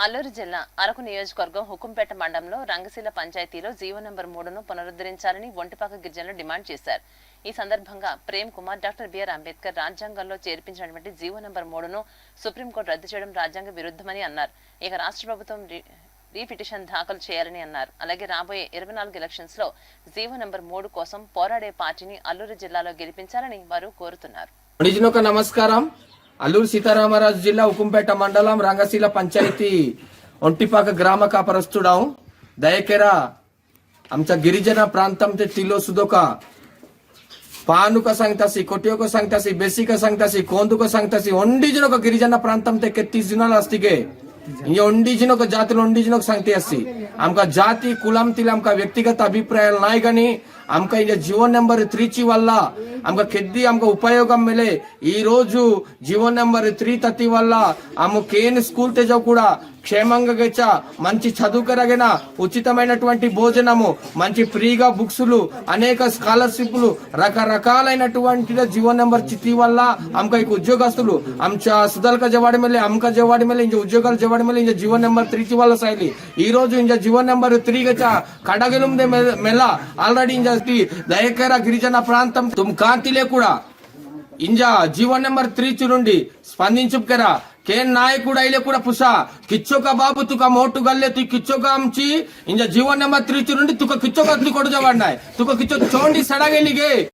అల్లూరు జిల్లా అరకు నియోజకవర్గం హుకుంపేట మండలంలో రంగశీల పంచాయతీలో జీవో నంబర్ మూడును పునరుద్ధరించాలని ఒంటిపాక గిరిజనులు డిమాండ్ చేశారు. ఈ సందర్భంగా ప్రేమ్ కుమార్ డాక్టర్ బిఆర్ అంబేద్కర్ రాజ్యాంగంలో చేర్పించినటువంటి జీవో నంబర్ మూడును సుప్రీంకోర్టు రద్దు చేయడం రాజ్యాంగ విరుద్ధమని అన్నారు. ఇక రాష్ట్ర ప్రభుత్వం రీ- రీపిటిషన్ దాఖలు చేయాలని అన్నారు. అలాగే రాబోయే ఇరవై నాలుగు ఎలక్షన్స్లో జీవో నంబర్ మూడు కోసం పోరాడే పార్టీని అల్లూరు జిల్లాలో గెలిపించాలని వారు కోరుతున్నారు. నమస్కారం. అల్లూరు సీతారామరాజు జిల్లా ఉకుంపేట మండలం రంగశీల పంచాయతీ ఒంటిపాక గ్రామ కాపరస్తుడాం దయకెర आमच्या గిరిజన ప్రాంతం ते సుదొక పానుక సంగతసి కొట్టియొక సంగతసి బెస్సిక సంగతసి కోందుక సంగతసి ఒండిజిన ఒక గిరిజన ప్రాంతం తెక్కెత్తి జినాలు ఒండిజిన ఒక ఒండిజినొక ఒండిజిన ఒక సంగతి అస్తి. ఆమెక జాతి కులం తిల ఆమెక వ్యక్తిగత అభిప్రాయాలు నాయ్ కానీ ఆమెక ఇంక జీవో నెంబర్ త్రీచి వల్ల ఆమె కెద్ది ఆమె ఉపయోగం మిలే. ఈ రోజు జీవో నెంబర్ త్రీ థర్టీ వల్ల ఆమె కేన్ స్కూల్ తెజ కూడా క్షేమంగా గచ్చ. మంచి చదువుకరగిన ఉచితమైనటువంటి భోజనము మంచి ఫ్రీగా బుక్స్లు అనేక స్కాలర్షిప్లు రకరకాలైనటువంటి జీవో నెంబర్ చిత్తి వల్ల ఆమెకు ఇక ఉద్యోగస్తులు. అంచ సుధల్క జవాడి మేలే అమ్క జవాడి మేలే ఇంక ఉద్యోగాలు జవాడి మేలే ఇంక జీవో నెంబర్ త్రీ వల్ల శైలి. ఈ రోజు ఇంక జీవో నెంబర్ త్రీ గచ్చ. కడగలుందే మెల్ల. ఆల్రెడీ ఇంక దయకర గిరిజన ప్రాంతం తుమ్కా శాంతి కూడా ఇంజా జీవన్ నెంబర్ త్రీ నుండి స్పందించుకెరా. కేన్ నాయకుడు అయిలే కూడా పుసా. కిచ్చొక బాబు తుక మోటు గల్లే తు కిచ్చొక అంచి ఇంజ జీవన్ నెంబర్ త్రీ నుండి తుక కిచ్చొక కొడు తుక కిచ్చో చోండి సడగెలిగే.